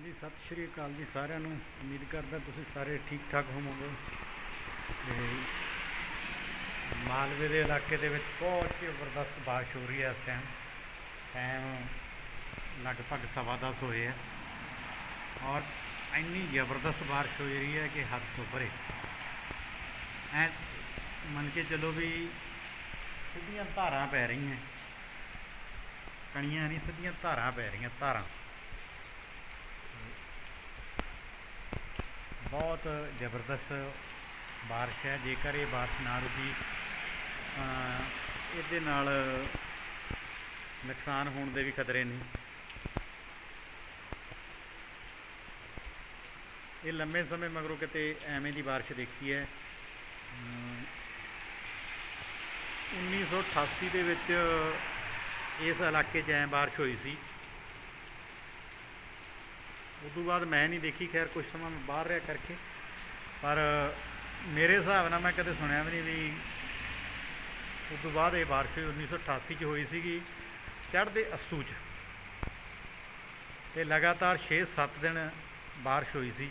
ਹਾਂਜੀ, ਸਤਿ ਸ਼੍ਰੀ ਅਕਾਲ ਜੀ ਸਾਰਿਆਂ ਨੂੰ। ਉਮੀਦ ਕਰਦਾ ਤੁਸੀਂ ਸਾਰੇ ਠੀਕ ਠਾਕ ਹੋਵੋਗੇ। ਤੇ ਮਾਲਵੇ ਦੇ ਇਲਾਕੇ ਦੇ ਵਿੱਚ ਬਹੁਤ ਜ਼ਬਰਦਸਤ ਬਾਰਿਸ਼ ਹੋ ਰਹੀ ਹੈ ਇਸ ਟਾਈਮ ਟਾਈਮ ਲਗਭਗ ਸਵਾ ਦਸ ਹੋਏ ਹੈ ਔਰ ਇੰਨੀ ਜ਼ਬਰਦਸਤ ਬਾਰਿਸ਼ ਹੋ ਰਹੀ ਹੈ ਕਿ ਹੱਦ ਤੋਂ ਪਰੇ। ਐ ਮੰਨ ਕੇ ਚੱਲੋ ਵੀ ਸਿੱਧੀਆਂ ਧਾਰਾਂ ਪੈ ਰਹੀਆਂ। ਕਣੀਆਂ ਨਹੀਂ, ਸਿੱਧੀਆਂ ਧਾਰਾਂ ਪੈ ਰਹੀਆਂ, ਧਾਰਾਂ। ਬਹੁਤ ਜ਼ਬਰਦਸਤ ਬਾਰਿਸ਼ ਹੈ। ਜੇਕਰ ਇਹ ਬਾਰਿਸ਼ ਨਾ ਰੁਕੀ ਇਹਦੇ ਨਾਲ ਨੁਕਸਾਨ ਹੋਣ ਦੇ ਵੀ ਖਤਰੇ ਨੇ। ਇਹ ਲੰਮੇ ਸਮੇਂ ਮਗਰੋਂ ਕਿਤੇ ਐਵੇਂ ਦੀ ਬਾਰਿਸ਼ ਦੇਖੀ ਹੈ। ਅਮ 1988 ਦੇ ਵਿੱਚ ਇਸ ਇਲਾਕੇ 'ਚ ਐਂ ਬਾਰਿਸ਼ ਹੋਈ ਸੀ। ਉਸ ਤੋਂ ਬਾਅਦ ਮੈਂ ਨਹੀਂ ਦੇਖੀ, ਖੈਰ ਕੁਝ ਸਮਾਂ ਮੈਂ ਬਾਹਰ ਰਿਹਾ ਕਰਕੇ। ਪਰ ਮੇਰੇ ਹਿਸਾਬ ਨਾਲ ਮੈਂ ਕਦੇ ਸੁਣਿਆ ਵੀ ਨਹੀਂ ਵੀ ਉਸ ਤੋਂ ਬਾਅਦ ਇਹ ਬਾਰਿਸ਼ 1988 ਚ ਹੋਈ ਸੀਗੀ, ਚੜ੍ਹਦੇ ਅੱਸੂ ਚ। ਤੇ ਲਗਾਤਾਰ 6-7 ਦਿਨ ਬਾਰਿਸ਼ ਹੋਈ ਸੀ।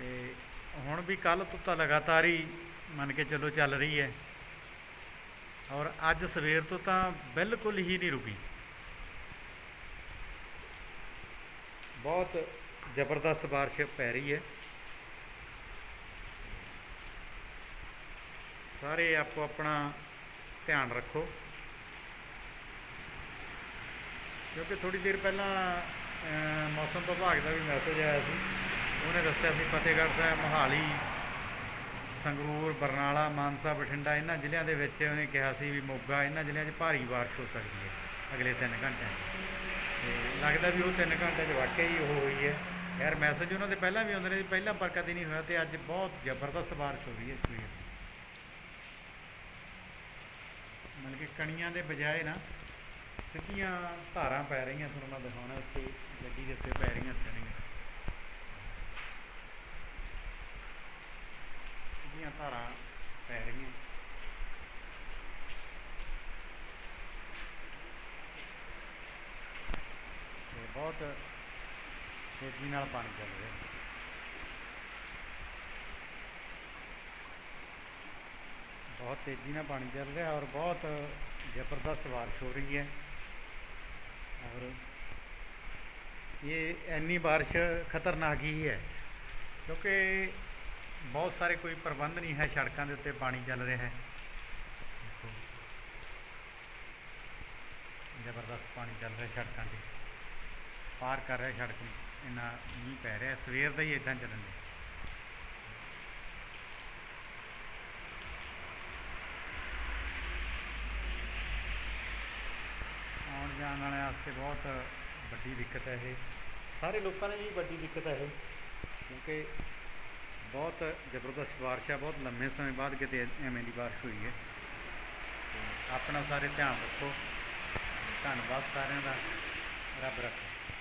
ਤੇ ਹੁਣ ਵੀ ਕੱਲ ਤੋਂ ਤਾਂ ਲਗਾਤਾਰ ਹੀ ਮੰਨ ਕੇ ਚੱਲੋ ਚੱਲ ਰਹੀ ਹੈ। ਔਰ ਅੱਜ ਸਵੇਰ ਤੋਂ ਤਾਂ ਬਿਲਕੁਲ ਹੀ ਨਹੀਂ ਰੁਕੀ। ਬਹੁਤ ਜ਼ਬਰਦਸਤ ਬਾਰਿਸ਼ ਪੈ ਰਹੀ ਹੈ। ਸਾਰੇ ਆਪੋ ਆਪਣਾ ਧਿਆਨ ਰੱਖੋ। ਕਿਉਂਕਿ ਥੋੜੀ ਦੇਰ ਪਹਿਲਾਂ ਮੌਸਮ ਵਿਭਾਗ ਦਾ ਵੀ ਮੈਸੇਜ ਆਇਆ ਸੀ। ਉਹਨੇ ਦੱਸਿਆ ਸੀ ਫਤਿਹਗੜ੍ਹ ਸਾਹਿਬ, ਮੋਹਾਲੀ, ਸੰਗਰੂਰ, ਬਰਨਾਲਾ, ਮਾਨਸਾ, ਬਠਿੰਡਾ, ਇਹਨਾਂ ਜ਼ਿਲ੍ਹਿਆਂ ਦੇ ਵਿੱਚ ਉਹਨੇ ਕਿਹਾ ਸੀ ਵੀ ਮੋਗਾ, ਇਹਨਾਂ ਜ਼ਿਲ੍ਹਿਆਂ 'ਚ ਭਾਰੀ ਬਾਰਿਸ਼ ਹੋ ਸਕਦੀ ਹੈ ਅਗਲੇ 3 ਘੰਟਿਆਂ 'ਚ। ਲੱਗਦਾ ਵੀ ਉਹ 3 ਘੰਟੇ 'ਚ ਵਾਕਿਆ ਹੀ ਉਹ ਹੋਈ ਹੈ। ਯਾਰ ਮੈਸੇਜ ਉਹਨਾਂ ਦੇ ਪਹਿਲਾਂ ਵੀ ਆਉਂਦੇ ਨੇ ਪਹਿਲਾਂ ਪਰ ਕਦੇ ਨਹੀਂ ਹੋਇਆ ਤੇ ਅੱਜ ਬਹੁਤ ਜ਼ਬਰਦਸਤ ਬਾਰਿਸ਼ ਹੋ ਰਹੀ ਹੈ ਸਵੇਰ ਮਤਲਬ ਕਿ ਕਣੀਆਂ ਦੇ ਬਜਾਏ ਨਾ ਸਿੱਧੀਆਂ ਧਾਰਾਂ ਪੈ ਰਹੀਆਂ ਤੁਹਾਨੂੰ ਮੈਂ ਦਿਖਾਉਣਾ ਇੱਥੇ ਗੱਡੀ ਦੇ ਉੱਤੇ ਪੈ ਰਹੀਆਂ ਕਣੀਆਂ ਸਿੱਧੀਆਂ ਧਾਰਾਂ ਪੈ ਰਹੀਆਂ ਤੇ ਬਹੁਤ ਤੇਜ਼ੀ ਨਾਲ ਪਾਣੀ ਚੱਲ ਰਿਹਾ। ਬਹੁਤ ਤੇਜ਼ੀ ਨਾਲ ਪਾਣੀ ਚੱਲ ਰਿਹਾ ਔਰ ਬਹੁਤ ਜ਼ਬਰਦਸਤ ਬਾਰਿਸ਼ ਹੋ ਰਹੀ ਹੈ। ਔਰ ਇਹ ਇੰਨੀ ਬਾਰਿਸ਼ ਖਤਰਨਾਕ ਹੀ ਹੈ, ਕਿਉਂਕਿ ਬਹੁਤ ਸਾਰੇ ਕੋਈ ਪ੍ਰਬੰਧ ਨਹੀਂ ਹੈ ਸੜਕਾਂ ਦੇ ਉੱਤੇ ਪਾਣੀ ਚੱਲ ਰਿਹਾ। ਹੈ ਜ਼ਬਰਦਸਤ ਪਾਣੀ ਚੱਲ ਰਿਹਾ ਸੜਕਾਂ 'ਤੇ। ਪਾਰ ਕਰ ਰਿਹਾ ਸੜਕ ਨੂੰ। ਇੰਨਾ ਮੀਂਹ ਪੈ ਰਿਹਾ, ਸਵੇਰ ਦਾ ਹੀ ਇਦਾਂ ਚੱਲਣ ਡਿਆ। ਆਉਣ ਜਾਣ ਵਾਲਿਆਂ ਵਾਸਤੇ ਬਹੁਤ ਵੱਡੀ ਦਿੱਕਤ ਹੈ ਇਹ। ਸਾਰੇ ਲੋਕਾਂ ਲਈ ਵੀ ਵੱਡੀ ਦਿੱਕਤ ਹੈ ਇਹ, ਕਿਉਂਕਿ ਬਹੁਤ ਜ਼ਬਰਦਸਤ ਬਾਰਿਸ਼ ਹੈ ਬਹੁਤ ਲੰਮੇ ਸਮੇਂ ਬਾਅਦ ਕਿਤੇ ਐਵੇਂ ਦੀ ਬਾਰਿਸ਼ ਹੋਈ ਹੈ। ਆਪਣਾ ਸਾਰੇ ਧਿਆਨ ਰੱਖੋ। ਧੰਨਵਾਦ ਸਾਰਿਆਂ ਦਾ। ਰੱਬ ਰੱਖੇ।